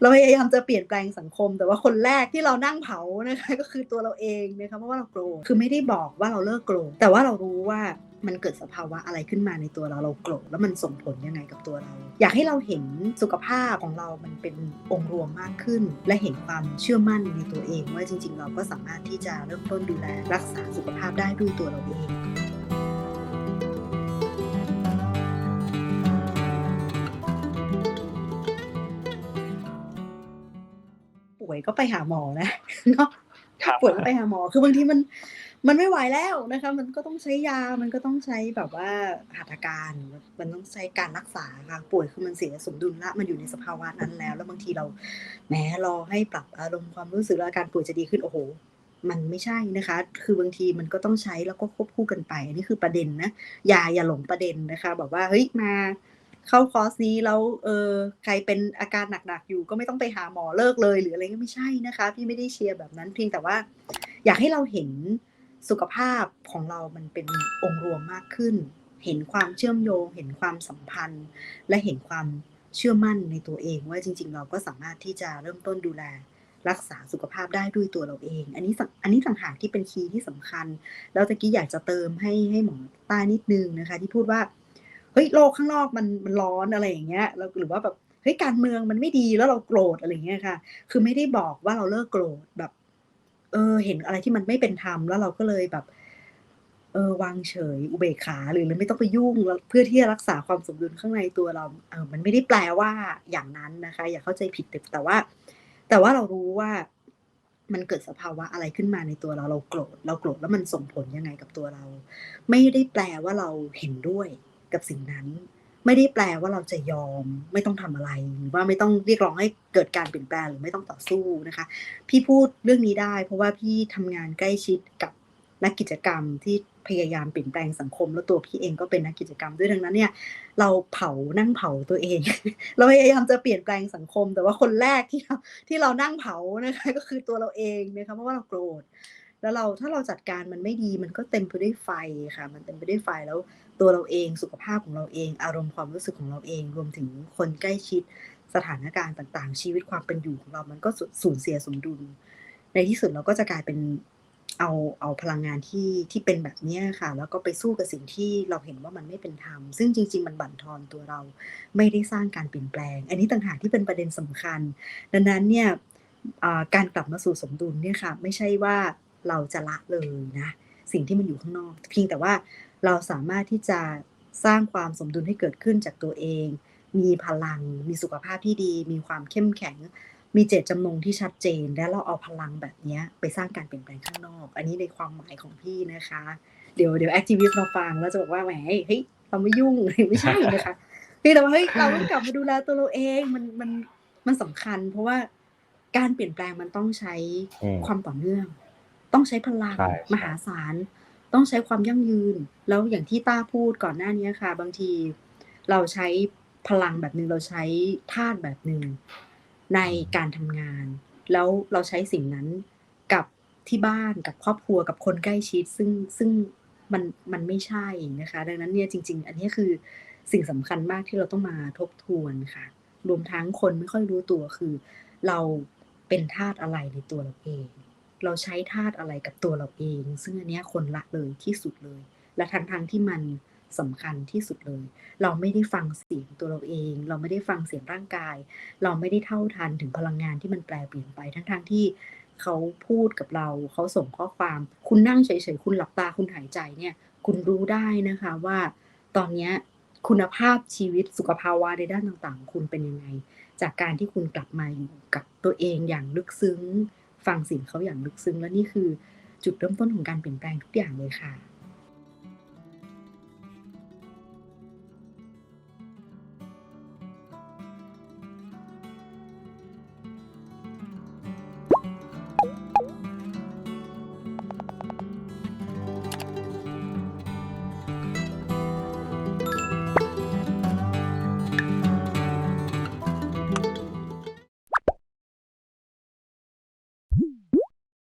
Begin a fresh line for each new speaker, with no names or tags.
เราพยายามจะเปลี่ยนแปลงสังคม แต่ว่าคนแรกที่เรานั่งเผานะคะก็คือตัวเราเองนะคะเพราะว่าเราโกรธคือไม่ได้บอกว่าเราเลิกโกรธแต่ว่าเรารู้ว่ามันเกิดสภาวะอะไรขึ้นมาในตัวเราเราโกรธแล้วมันส่งผลยังไงกับตัวเรา อยากให้เราเห็นสุขภาพของเรามันเป็นองค์รวมมากขึ้น และเห็นความเชื่อมั่นในตัวเอง ว่าจริง ๆ เราก็สามารถที่จะเริ่มต้นดูแลรักษาสุขภาพได้ด้วยตัวเราเอง ป่วยก็ไปหาหมอนะเนาะ
ครับ
ป่วยก็ไปหาหมอ คือบางทีมันมันไม่ไหวแล้วนะคะ มันก็ต้องใช้ยา มันก็ต้องใช้แบบว่าหัตถการ มันต้องใช้การรักษาค่ะป่วยคือมันเสียสมดุลแล้วมันอยู่ในสภาวะนั้นแล้ว แล้วบางทีเราแหมรอให้ปรับอารมณ์ความรู้สึกและอาการป่วยจะดีขึ้น โอ้โฮมันไม่ใช่นะคะ คือบางทีมันก็ต้องใช้แล้วก็ควบคู่กันไปอันนี้คือประเด็นนะ อย่าอย่าหลงประเด็นนะคะแบบว่าเฮ้ยมา เข้าคอร์สนี้แล้วเออใครเป็นอาการหนักๆอยู่ ก็ไม่ต้องไปหาหมอเลิกเลย หรืออะไรก็ไม่ใช่นะคะ พี่ไม่ได้เชียร์แบบนั้นเพียงแต่ว่า อยากให้เราเห็นสุขภาพของเรามันเป็นองค์รวมมากขึ้น เห็นความเชื่อมโยง เห็นความสัมพันธ์ และเห็นความเชื่อมั่นในตัวเอง ว่าจริง ๆ เราก็สามารถที่จะเริ่มต้นดูแลรักษาสุขภาพได้ด้วยตัวเราเอง อันนี้อันนี้ต่างหากที่เป็นคีย์ที่สำคัญ แล้วตะกี้อยากจะเติมให้ให้หมอต้านิดนึงนะคะ ที่พูดว่า ฮ้ยโลกข้างนอกมันมันร้อนอะไรอย่างเงี้ยแล้วหรือว่าแบบเฮ้ยการเมืองมันไม่ดีแล้วเราโกรธอะไรอย่างเงี้ยค่ะ คือไม่ได้บอกว่าเราเลิกโกรธแบบ เออ เห็นอะไรที่มันไม่เป็นธรรมแล้วเราก็เลยแบบ เออวางเฉยอุเบกขาหรือไม่ต้องไปยุ่งเพื่อที่จะรักษาความสมดุลข้างในตัวเรา เออมันไม่ได้แปลว่าอย่างนั้นนะคะ อย่าเข้าใจผิดแต่ว่า แต่ว่าเรารู้ว่ามันเกิดสภาวะอะไรขึ้นมาในตัวเราเราโกรธ เราโกรธแล้วมันส่งผลยังไงกับตัวเรา ไม่ได้แปลว่าเราเห็นด้วย กับสิ่งนั้น ไม่ได้แปลว่าเราจะยอม ไม่ต้องทำอะไรหรือว่าไม่ต้องเรียกร้องให้เกิดการเปลี่ยนแปลงหรือไม่ต้องต่อสู้นะคะ พี่พูดเรื่องนี้ได้ เพราะว่าพี่ทำงานใกล้ชิดกับนักกิจกรรมที่พยายามเปลี่ยนแปลงสังคม แล้วตัวพี่เองก็เป็นนักกิจกรรมด้วยดังนั้นเนี่ย เราเผานั่งเผาตัวเอง เราพยายามจะเปลี่ยนแปลงสังคม แต่ว่าคนแรกที่เราที่เรานั่งเผานะคะก็คือตัวเราเองนะคะเพราะว่าเราโกรธ แล้วเราถ้าเราจัดการมันไม่ดีมันก็เต็มไปด้วยไฟค่ะ มันเต็มไปด้วยไฟแล้วตัวเราเองสุขภาพของเราเอง อารมณ์ความรู้สึกของเราเอง รวมถึงคนใกล้ชิดสถานการณ์ต่างๆ ชีวิตความเป็นอยู่ของเรามันก็สูญเสียสมดุล ในที่สุดเราก็จะกลายเป็นเอาเอาพลังงานที่ที่เป็นแบบนี้ค่ะ แล้วก็ไปสู้กับสิ่งที่เราเห็นว่ามันไม่เป็นธรรม ซึ่งจริง ๆ มันบั่นทอนตัวเราไม่ได้สร้างการเปลี่ยนแปลง อันนี้ต่างหากที่เป็นประเด็นสำคัญ ดังนั้นเนี่ยการกลับมาสู่สมดุลเนี่ยค่ะ ไม่ใช่ว่า เราจะละเลยนะสิ่งที่มันอยู่ข้างนอก เพียงแต่ว่าเราสามารถที่จะสร้างความสมดุลให้เกิดขึ้นจากตัวเอง มีพลัง มีสุขภาพที่ดี มีความเข้มแข็ง มีเจตจำนงที่ชัดเจน และเราเอาพลังแบบเนี้ยไปสร้างการเปลี่ยนแปลงข้างนอก อันนี้ในความหมายของพี่นะคะ เดี๋ยวเดี๋ยวแอกทิวิสต์มาฟังแล้วจะบอกว่าแหมเฮ้ยเราไม่ยุ่งไม่ใช่นะคะเพียงแต่ว่าเฮ้ยเราต้องกลับมาดูแลตัวเราเองมันมันมันสำคัญ เพราะว่าการเปลี่ยนแปลงมันต้องใช้
อืม
ความต่อเนื่อง ต้องใช้พลัง
ใช่
ม
ๆ
หาศาล ต้องใช้ความยั่งยืน แล้วอย่างที่ต้าพูดก่อนหน้าเนี้ยค่ะ บางทีเราใช้พลังแบบหนึ่งเราใช้ธาตุแบบหนึ่งในการทำงาน แล้วเราใช้สิ่งนั้นกับที่บ้านกับครอบครัวกับคนใกล้ชิด ซึ่งซึ่งมันมันไม่ใช่นะคะ ดังนั้นเนี่ยจริง ๆ อันเนี้ยคือสิ่งสำคัญมากที่เราต้องมาทบทวนค่ะ รวมทั้งคนไม่ค่อยรู้ตัวคือ เราเป็นธาตุอะไรในตัวเราเอง เราใช้ธาตุอะไรกับตัวเราเอง ซึ่งอันนี้คนละเลยที่สุดเลย และทั้งๆที่มันสำคัญที่สุดเลย เราไม่ได้ฟังเสียงตัวเราเอง เราไม่ได้ฟังเสียงร่างกาย เราไม่ได้เท่าทันถึงพลังงานที่มันแปรเปลี่ยนไป ทั้งๆที่เขาพูดกับเรา เขาส่งข้อความ คุณนั่งเฉยๆ คุณหลับตา คุณหายใจเนี่ย คุณรู้ได้นะคะว่าตอนนี้คุณภาพชีวิตสุขภาวะในด้านต่างๆ คุณเป็นยังไง จากการที่คุณกลับมาอยู่กับตัวเองอย่างลึกซึ้ง ฟังเสียงเขาอย่างลึกซึ้งและนี่คือจุดเริ่มต้นของการเปลี่ยนแปลงทุกอย่างเลยค่ะ